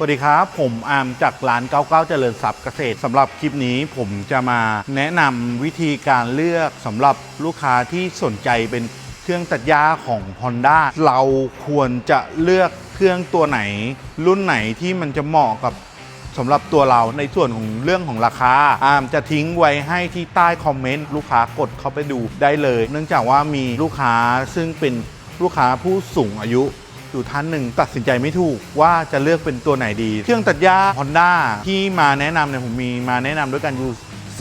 สวัสดีครับ ผมอามจากร้าน 99 เจริญทรัพย์เกษตรสำหรับคลิปนี้ผมจะมาแนะนำวิธีการเลือกสำหรับลูกค้าที่สนใจเป็นเครื่องตัดหญ้าของ Honda เราควรจะเลือกเครื่องตัวไหน รุ่นไหนที่มันจะเหมาะกับสำหรับตัวเราในส่วนของเรื่องของราคาอามจะทิ้งไว้ให้ที่ใต้คอมเมนต์ลูกค้ากดเข้าไปดูได้เลย เนื่องจากว่ามีลูกค้าซึ่งเป็นลูกค้าผู้สูงอายุ อยู่ท่านหนึ่งตัดสินใจไม่ถูกว่าจะเลือกเป็นตัวไหนดี เครื่องตัดหญ้า Honda ที่มาแนะนำเนี่ยผมมีมาแนะนำด้วยกันอยู่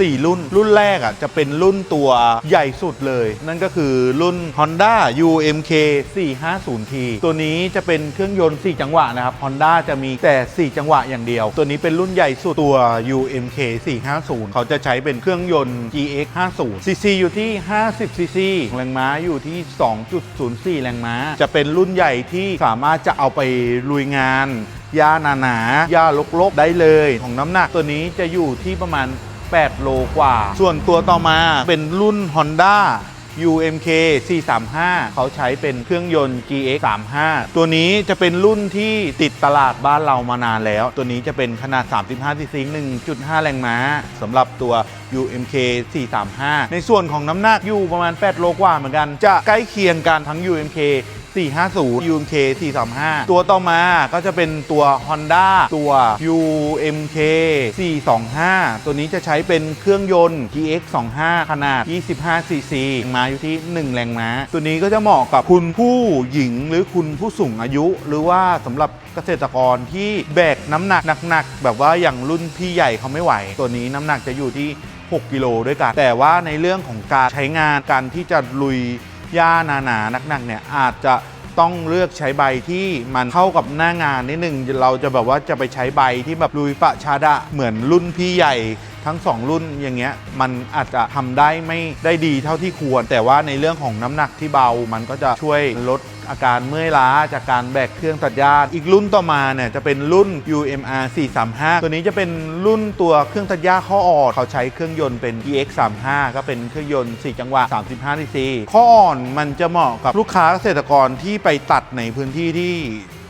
4 รุ่น รุ่นแรกอะจะเป็นรุ่นตัวใหญ่สุดเลย นั่นก็คือรุ่น Honda UMK 450T ตัวนี้จะเป็นเครื่องยนต์ 4 จังหวะนะครับ Honda จะมีแต่ 4 จังหวะอย่างเดียว ตัวนี้เป็นรุ่นใหญ่สุดตัว UMK 450 เขาจะใช้เป็นเครื่องยนต์ GX 50 CC อยู่ที่ 50 CC แรงม้าอยู่ที่ 2.04 แรงม้า จะเป็นรุ่นใหญ่ที่สามารถจะเอาไปลุยงานยาหนาหนาๆยาลกๆ ได้เลย ของน้ำหนักตัวนี้จะอยู่ที่ประมาณ 8 โลกว่า ส่วนตัวต่อมาเป็นรุ่น Honda UMK 435 เขาใช้เป็นเครื่องยนต์ GX 35ตัวนี้จะเป็นรุ่นที่ติดตลาดบ้านเรามานานแล้ว ตัวนี้จะเป็นขนาด 35 cc 1.5 แรงม้าสำหรับตัว UMK 435 ในส่วนของน้ำหนักอยู่ประมาณ 8 โลกว่าเหมือนกัน จะใกล้เคียงกันทั้ง UMK 450 UMK 435 ตัวต่อมาก็จะเป็นตัว Honda ตัว UMK 425 ตัวนี้จะใช้เป็นเครื่องยนต์ GX 25ขนาด 25 cc มาอยู่ที่ 1 แรงม้า ตัวนี้ก็จะเหมาะกับคุณผู้หญิงหรือคุณผู้สูงอายุ หรือว่าสำหรับเกษตรกรที่แบกน้ำหนักหนักๆ แบบว่าอย่างรุ่นพี่ใหญ่เขาไม่ไหว ตัวนี้น้ำหนักจะอยู่ที่ 6 กิโลด้วยกัน แต่ว่าในเรื่องของการใช้งานการที่จะลุย หญ้าหนาๆหนักๆเนี่ยอาจจะต้องเลือกใช้ใบที่มันเข้ากับหน้างานนิดหนึ่งเราจะแบบว่าจะไปใช้ใบที่แบบลุยปะชาดะเหมือนรุ่นพี่ใหญ่ทั้งสองรุ่นอย่างเงี้ยมันอาจจะทำได้ไม่ได้ดีเท่าที่ควร แต่ว่าในเรื่องของน้ำหนักที่เบามันก็จะช่วยลด อาการเมื่อยล้าจากการแบกเครื่องตัดหญ้าอีกรุ่นต่อมาเนี่ยจะเป็นรุ่น UMR 435 ตัวนี้จะเป็นรุ่นตัวเครื่องตัดหญ้าข้ออ่อนเขาใช้เครื่องยนต์เป็น EX 35ก็เป็นเครื่องยนต์ 4 จังหวะ 35 cc ข้ออ่อนมันจะเหมาะกับลูกค้าเกษตรกรที่ไปตัดในพื้นที่ที่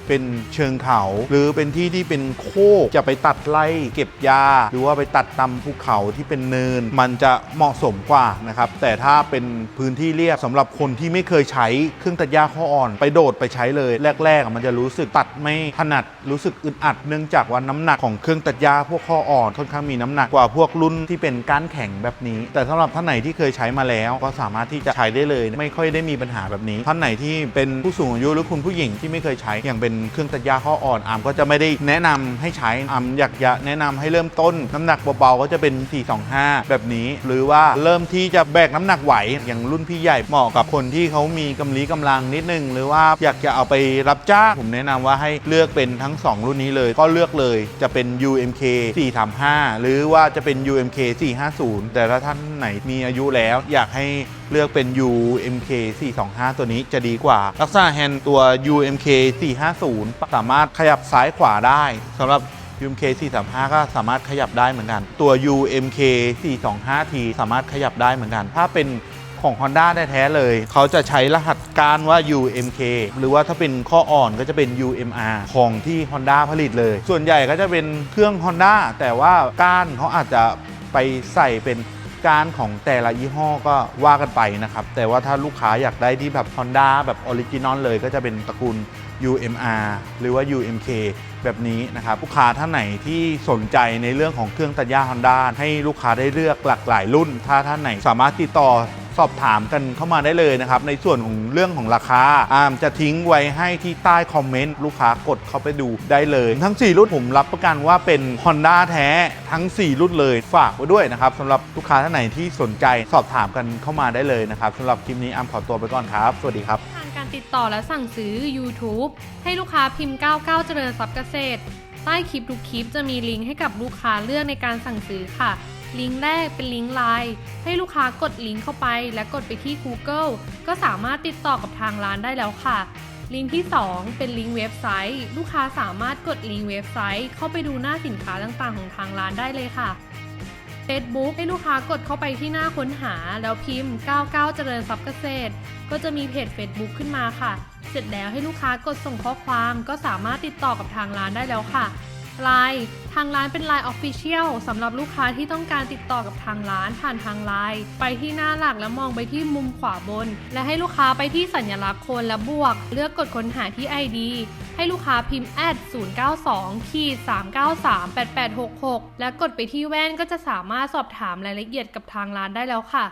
เป็นเชิงเขา หรือเป็นที่ที่เป็นโคกจะไปตัดไล่เก็บยา หรือว่าไปตัดตำภูเขาที่เป็นเนิน มันจะเหมาะสมกว่านะครับแต่ถ้าเป็นพื้นที่เรียบสำหรับคนที่ไม่เคยใช้เครื่องตัดหญ้าข้ออ่อน ไปโดดไปใช้เลยแรกๆ มันจะรู้สึกตัดไม่ถนัดรู้สึกอึดอัด เนื่องจากว่าน้ำหนักของเครื่องตัดหญ้าพวกข้ออ่อนค่อนข้างมีน้ำหนักกว่าพวกรุ่นที่เป็นก้านแข็งแบบนี้ แต่สำหรับท่านไหนที่เคยใช้มาแล้ว ก็สามารถที่จะใช้ได้เลย ไม่ค่อยได้มีปัญหาแบบนี้ ท่านไหนที่เป็นผู้สูงอายุหรือคุณผู้หญิงที่ไม่เคยใช้อย่างเป็นเครื่องตัดหญ้าข้ออ่อนอาร์มก็จะไม่ได้แนะนำให้ใช้อาร์มอยากจะแนะนำให้เริ่มต้นน้ำหนักเบาๆก็จะเป็น 425 แบบนี้ หรือว่าเริ่มที่จะแบกน้ำหนักไหวอย่างรุ่นพี่ใหญ่เหมาะกับคนที่เขามีกำลีกำลังนิดนึง หรือว่าอยากจะเอาไปรับจ้างผมแนะนำว่าให้เลือกเป็นทั้ง 2 รุ่นนี้เลย ก็เลือกเลยจะเป็น UMK 435 หรือว่าจะเป็น UMK 450 แต่ถ้าท่านไหนมีอายุแล้วอยากให้ เลือกเป็น UMK 425 ตัวนี้จะดีกว่า ลักษณะแฮนด์ตัว UMK 450 สามารถขยับซ้ายขวาได้สำหรับ UMK 435 ก็สามารถขยับได้เหมือนกัน ตัว UMK 425T สามารถขยับได้เหมือนกัน ถ้าเป็นของ Honda ได้แท้ๆเลย เขาจะใช้รหัสการว่า UMK หรือว่าถ้าเป็นข้ออ่อนก็จะเป็น UMR ของที่ Honda ผลิตเลย ส่วนใหญ่ก็จะเป็นเครื่อง Honda แต่ว่าก้านเขาอาจจะไปใส่เป็น การของแต่ละยี่ห้อก็ว่ากันไปนะครับ แต่ว่าถ้าลูกค้าอยากได้ที่แบบ Honda แบบออริจินอลเลยก็จะเป็นตระกูล UMR หรือว่า UMK แบบนี้นะครับลูกค้าท่านไหนที่สนใจในเรื่องของเครื่องตัดหญ้า Honda ให้ลูกค้าได้เลือกหลากหลายรุ่น ถ้าท่านไหนสามารถติดต่อ สอบถามกันเข้ามาได้เลยนะครับ ในส่วนของเรื่องของราคาอาร์มจะทิ้งไว้ให้ที่ใต้คอมเมนต์ลูกค้ากดเข้าไปดูได้เลย ทั้ง 4 รุ่นผมรับประกันว่าเป็น Honda แท้ทั้ง 4 รุ่นเลยฝากไว้ด้วยนะครับสำหรับลูกค้าท่านไหนที่สนใจสอบถามกันเข้ามาได้เลยนะครับสำหรับคลิปนี้อาร์มขอตัวไปก่อนครับ สวัสดีครับ ทางการติดต่อและสั่งซื้อ YouTube ให้ลูกค้าพิมพ์ 99 เจริญทรัพย์เกษตร ใต้คลิปทุกคลิปจะมีลิงก์ให้กับลูกค้าเลือกในการสั่งซื้อค่ะ ลิงก์แรกเป็นลิงก์ไลน์ให้ลูกค้ากดลิงก์เข้าไป และกดไปที่ Google ก็สามารถติดต่อกับทางร้านได้แล้วค่ะลิงก์ที่ 2 เป็นลิงก์เว็บไซต์ ลูกค้าสามารถกดลิงก์เว็บไซต์ เข้าไปดูหน้าสินค้าต่างๆ ของทางร้านได้เลยค่ะ Facebook ให้ลูกค้ากดเข้าไปที่หน้าค้นหา แล้วพิมพ์ 99 เจริญทรัพย์เกษตร ก็จะมีเพจ Facebook ขึ้นมาค่ะ เสร็จแล้วให้ลูกค้ากดส่งข้อความก็สามารถติดต่อกับทางร้านได้แล้วค่ะ Line ทางร้านเป็น Line Official สำหรับลูกค้าที่ต้องการติดต่อกับทางร้านผ่านทาง Line ไปที่หน้าหลักแล้วมองไปที่มุมขวาบน และให้ลูกค้าไปที่สัญลักษณ์โคนและบวก เลือกกดค้นหาที่ ID ให้ลูกค้าพิมพ์ add 092ขีด393 8866 และกดไปที่แว่นก็จะสามารถสอบถามรายละเอียดกับทางร้านได้แล้วค่ะ